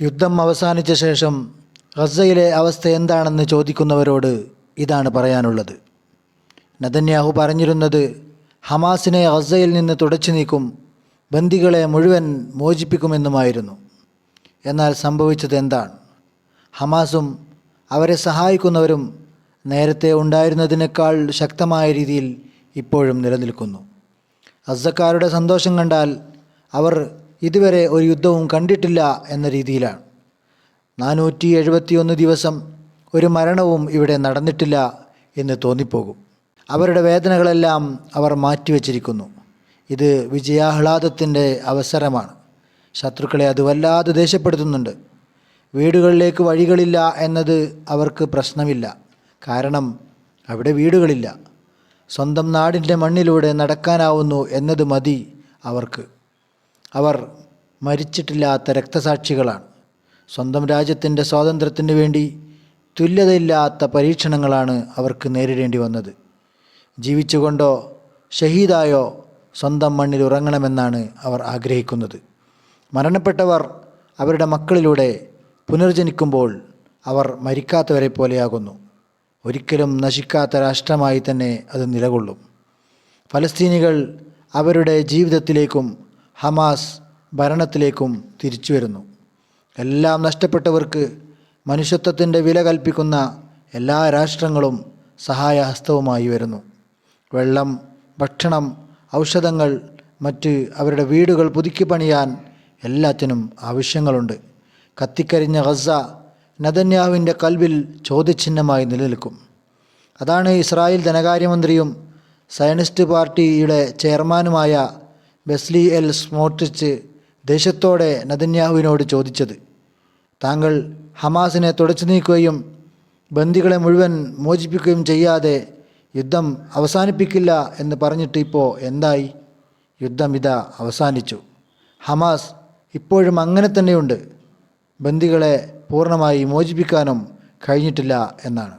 യുദ്ധം അവസാനിച്ച ശേഷം ഗസയിലെ അവസ്ഥ എന്താണെന്ന് ചോദിക്കുന്നവരോട് ഇതാണ് പറയാനുള്ളത്. നദന്യാഹു പറഞ്ഞിരുന്നത് ഹമാസിനെ ഗസയിൽ നിന്ന് തുടച്ചു നീക്കും ബന്ദികളെ മുഴുവൻ മോചിപ്പിക്കുമെന്നുമായിരുന്നു. എന്നാൽ സംഭവിച്ചത് എന്താണ്? ഹമാസും അവരെ സഹായിക്കുന്നവരും നേരത്തെ ഉണ്ടായിരുന്നതിനേക്കാൾ ശക്തമായ രീതിയിൽ ഇപ്പോഴും നിലനിൽക്കുന്നു. അസക്കാരുടെ സന്തോഷം കണ്ടാൽ അവർ ഇതുവരെ ഒരു യുദ്ധവും കണ്ടിട്ടില്ല എന്ന രീതിയിലാണ്. നാനൂറ്റി എഴുപത്തിയൊന്ന് ദിവസം ഒരു മരണവും ഇവിടെ നടന്നിട്ടില്ല എന്ന് തോന്നിപ്പോകും. അവരുടെ വേദനകളെല്ലാം അവർ മാറ്റിവെച്ചിരിക്കുന്നു. ഇത് വിജയാഹ്ലാദത്തിന്റെ അവസരമാണ്. ശത്രുക്കളെ അത് വല്ലാതെ ദേഷ്യപ്പെടുത്തുന്നുണ്ട്. വീടുകളിലേക്ക് വഴികളില്ല എന്നത് അവർക്ക് പ്രശ്നമില്ല. കാരണം അവിടെ വീടുകളില്ല. സ്വന്തം നാടിന്റെ മണ്ണിലൂടെ നടക്കാനാവുന്നു എന്നത് മതി അവർക്ക്. അവർ മരിച്ചിട്ടില്ലാത്ത രക്തസാക്ഷികളാണ്. സ്വന്തം രാജ്യത്തിന്റെ സ്വാതന്ത്ര്യത്തിന് വേണ്ടി തുല്യതയില്ലാത്ത പരീക്ഷണങ്ങളാണ് അവർക്ക് നേരിടേണ്ടി വന്നത്. ജീവിച്ചുകൊണ്ടോ ഷഹീദായോ സ്വന്തം മണ്ണിൽ ഉറങ്ങണമെന്നാണ് അവർ ആഗ്രഹിക്കുന്നത്. മരണപ്പെട്ടവർ അവരുടെ മക്കളിലൂടെ പുനർജനിക്കുമ്പോൾ അവർ മരിക്കാത്തവരെ പോലെയാകുന്നു. ഒരിക്കലും നശിക്കാത്ത രാഷ്ട്രമായി തന്നെ അത് നിലകൊള്ളും. ഫലസ്തീനികൾ അവരുടെ ജീവിതത്തിലേക്കും ഹമാസ് ഭരണത്തിലേക്കും തിരിച്ചു വരുന്നു. എല്ലാം നഷ്ടപ്പെട്ടവർക്ക് മനുഷ്യത്വത്തിന്റെ വില കൽപ്പിക്കുന്ന എല്ലാ രാഷ്ട്രങ്ങളും സഹായഹസ്തവുമായി വരുന്നു. വെള്ളം ഭക്ഷണം ഔഷധങ്ങൾ മറ്റ് അവരുടെ വീടുകൾ പുതുക്കി പണിയാൻ എല്ലാത്തിനും ആവശ്യങ്ങളുണ്ട്. കത്തിക്കരിഞ്ഞ ഗസ നദന്യാവിന്റെ കൽവിൽ ചോദ്യചിഹ്നമായി നിലനിൽക്കും. അതാണ് ഇസ്രായേൽ ധനകാര്യമന്ത്രിയും സയനിസ്റ്റ് പാർട്ടിയുടെ ചെയർമാനുമായ ബെസ്ലി എൽ സ്മോട്രിച്ച് ദേഷ്യത്തോടെ നദന്യാഹുവിനോട് ചോദിച്ചത്. താങ്കൾ ഹമാസിനെ തുടച്ചു നീക്കുകയും ബന്ദികളെ മുഴുവൻ മോചിപ്പിക്കുകയും ചെയ്യാതെ യുദ്ധം അവസാനിപ്പിക്കില്ല എന്ന് പറഞ്ഞിട്ട് ഇപ്പോൾ എന്തായി? യുദ്ധം ഇതാ അവസാനിച്ചു. ഹമാസ് ഇപ്പോഴും അങ്ങനെ തന്നെയുണ്ട്. ബന്ദികളെ പൂർണമായി മോചിപ്പിക്കാനും കഴിഞ്ഞിട്ടില്ല എന്നാണ്.